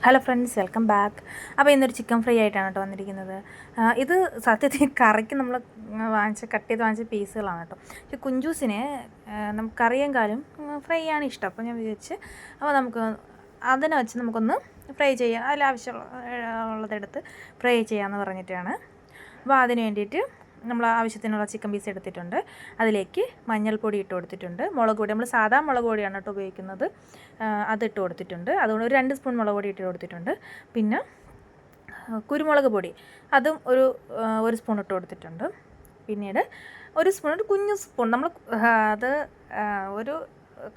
Hello friends welcome back അപ്പോൾ ഇന്നൊരു chicken fry ആയിട്ടാണ് കേട്ടോ വന്നിരിക്കുന്നത്. ഇത് സത്യത്തിൽ കറിക്ക് നമ്മൾ വാങ്ങിച്ച കട്ട് ചെയ്ത് വാങ്ങിച്ച പീസുകളാണ് കേട്ടോ പക്ഷേ കുഞ്ചൂസിന് ആ, നമുക്ക് കറിയും കാലും ഫ്രൈ ആണ് ഇഷ്ടം. അപ്പോൾ ഞാൻ വിചാരിച്ച് അപ്പോൾ നമുക്ക് അതിനെ വെച്ച് നമുക്കൊന്ന് ഫ്രൈ ചെയ്യാം. അതിൽ ഉള്ളതെടുത്ത് ഫ്രൈ ചെയ്യാമെന്ന് പറഞ്ഞിട്ടാണ്. അപ്പോൾ അതിന് വേണ്ടിയിട്ട് നമ്മൾ ആവശ്യത്തിനുള്ള ചിക്കൻ പീസ് എടുത്തിട്ടുണ്ട്. അതിലേക്ക് മഞ്ഞൾപ്പൊടി ഇട്ട് കൊടുത്തിട്ടുണ്ട്. മുളക് പൊടി നമ്മൾ സാധാ മുളക് പൊടിയാണ് കേട്ടോ ഉപയോഗിക്കുന്നത്. അത് ഇട്ട് കൊടുത്തിട്ടുണ്ട്. അതുകൊണ്ട് ഒരു രണ്ട് സ്പൂൺ മുളക് പൊടി ഇട്ട് കൊടുത്തിട്ടുണ്ട്. പിന്നെ കുരുമുളക് പൊടി അതും ഒരു ഒരു സ്പൂൺ ഇട്ട് കൊടുത്തിട്ടുണ്ട്. പിന്നീട് ഒരു സ്പൂൺ ഒരു കുഞ്ഞു സ്പൂൺ നമ്മൾ അത് ഒരു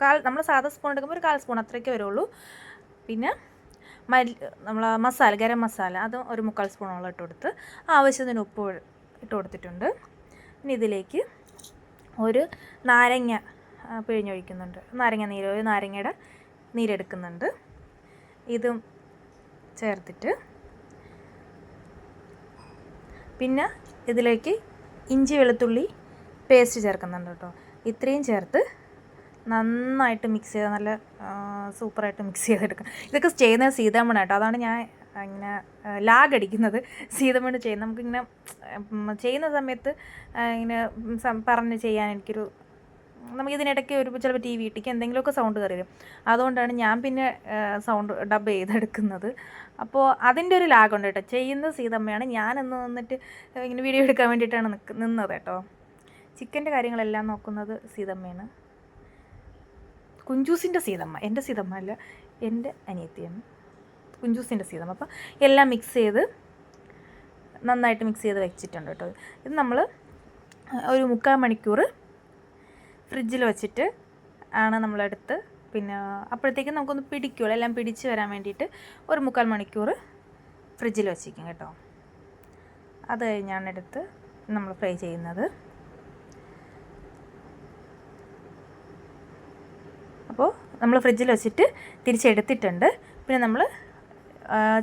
കാൽ നമ്മൾ സാധാ സ്പൂൺ എടുക്കുമ്പോൾ ഒരു കാൽ സ്പൂൺ അത്രയ്ക്കേ വരുള്ളൂ. പിന്നെ മല്ലി നമ്മൾ മസാല ഗരം മസാല അതും ഒരു മുക്കാൽ സ്പൂണോളം ഇട്ട് കൊടുത്ത് ആവശ്യത്തിന് ഉപ്പ് ഇട്ട് കൊടുത്തിട്ടുണ്ട്. ഇനി ഇതിലേക്ക് ഒരു നാരങ്ങ പിഴിഞ്ഞൊഴിക്കുന്നുണ്ട്. നാരങ്ങ നീര് ഒരു നാരങ്ങയുടെ നീരെടുക്കുന്നുണ്ട്. ഇതും ചേർത്തിട്ട് പിന്നെ ഇതിലേക്ക് ഇഞ്ചി വെളുത്തുള്ളി പേസ്റ്റ് ചേർക്കുന്നുണ്ട് കേട്ടോ. ഇത്രയും ചേർത്ത് നന്നായിട്ട് മിക്സ് ചെയ്ത് നല്ല സൂപ്പറായിട്ട് മിക്സ് ചെയ്തെടുക്കാം. ഇതൊക്കെ ചെയ്യുന്നത് സീതാമണ കേട്ടോ. അതാണ് ഞാൻ ഇങ്ങനെ ലാഗ് അടിക്കുന്നത്. സീതമണ് ചെയ്യുന്നത് നമുക്കിങ്ങനെ ചെയ്യുന്ന സമയത്ത് ഇങ്ങനെ പറഞ്ഞ് ചെയ്യാൻ എനിക്കൊരു നമുക്ക് ഇതിനിടയ്ക്ക് ഒരു ചിലപ്പോൾ ടി വി ഇട്ടിക്ക് എന്തെങ്കിലുമൊക്കെ സൗണ്ട് കയറി വരും. അതുകൊണ്ടാണ് ഞാൻ പിന്നെ സൗണ്ട് ഡബ് ചെയ്തെടുക്കുന്നത്. അപ്പോൾ അതിന്റെ ഒരു ലാഗുണ്ട് കേട്ടോ. ചെയ്യുന്ന സീതമ്മയാണ്. ഞാനെന്ന് നിന്നിട്ട് ഇങ്ങനെ വീഡിയോ എടുക്കാൻ വേണ്ടിയിട്ടാണ് നിക്ക് നിന്നത് കേട്ടോ. ചിക്കന്റെ കാര്യങ്ങളെല്ലാം നോക്കുന്നത് സീതമ്മയാണ്. കുഞ്ചൂസിന്റെ സീതമ്മ. എന്റെ സീതമ്മ അല്ല എന്റെ അനിയത്തിയാണ്. കുഞ്ചൂസിന്റെ സീതം. അപ്പോൾ എല്ലാം മിക്സ് ചെയ്ത് നന്നായിട്ട് മിക്സ് ചെയ്ത് വെച്ചിട്ടുണ്ട് കേട്ടോ. ഇത് നമ്മൾ ഒരു മുക്കാൽ മണിക്കൂർ ഫ്രിഡ്ജിൽ വെച്ചിട്ട് ആണ് നമ്മളെടുത്ത് പിന്നെ അപ്പോഴത്തേക്കും നമുക്കൊന്ന് പിടിക്കുള്ളൂ. എല്ലാം പിടിച്ച് വരാൻ വേണ്ടിയിട്ട് ഒരു മുക്കാൽ മണിക്കൂർ ഫ്രിഡ്ജിൽ വെച്ചിരിക്കും കേട്ടോ. അത് കഴിഞ്ഞാണ് എടുത്ത് നമ്മൾ ഫ്രൈ ചെയ്യുന്നത്. അപ്പോൾ നമ്മൾ ഫ്രിഡ്ജിൽ വെച്ചിട്ട് തിരിച്ചെടുത്തിട്ടുണ്ട്. പിന്നെ നമ്മൾ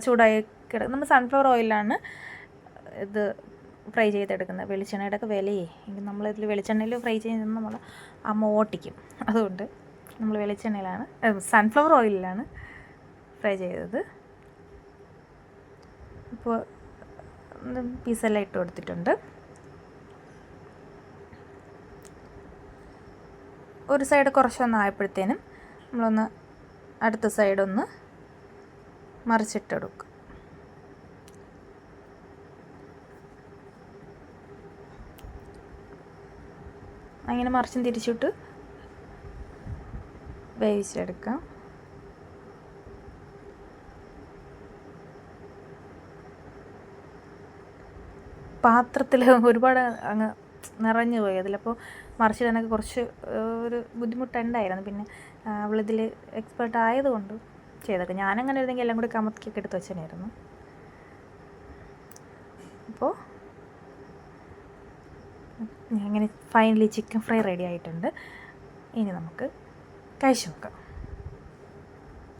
ചൂടായി കിടക്കും നമ്മൾ സൺഫ്ലവർ ഓയിലാണ് ഇത് ഫ്രൈ ചെയ്തെടുക്കുന്നത്. വെളിച്ചെണ്ണയുടെ ഒക്കെ വിലയേ എങ്കിൽ നമ്മളിതിൽ വെളിച്ചെണ്ണയിൽ ഫ്രൈ ചെയ്യുന്നത് നമ്മൾ അമ്മ ഓട്ടിക്കും അതുകൊണ്ട് നമ്മൾ വെളിച്ചെണ്ണയിലാണ് സൺഫ്ലവർ ഓയിലിലാണ് ഫ്രൈ ചെയ്തത്. ഇപ്പോൾ പീസെല്ലാം ഇട്ട് കൊടുത്തിട്ടുണ്ട്. ഒരു സൈഡ് കുറച്ചൊന്ന് ആയപ്പോഴത്തേനും നമ്മളൊന്ന് അടുത്ത സൈഡൊന്ന് മറിച്ചിട്ടെടുക്കും. അങ്ങനെ മറിച്ചും തിരിച്ചിട്ട് വേവിച്ചെടുക്കാം. പാത്രത്തിൽ ഒരുപാട് അങ്ങ് നിറഞ്ഞു പോയി. അതിലപ്പോൾ മറിച്ചിടാനൊക്കെ കുറച്ച് ഒരു ബുദ്ധിമുട്ടുണ്ടായിരുന്നു. പിന്നെ അവളിതിൽ എക്സ്പേർട്ട് ആയതുകൊണ്ട് ചെയ്തൊക്കെ. ഞാനങ്ങനെ ഇരുന്നെങ്കിൽ എല്ലാം കൂടി കമത്തിക്കൊക്കെ എടുത്ത് വെച്ചനായിരുന്നു അപ്പോൾ അങ്ങനെ ഫൈനലി ചിക്കൻ ഫ്രൈ റെഡി ആയിട്ടുണ്ട്. ഇനി നമുക്ക് കഴിച്ചു നോക്കാം.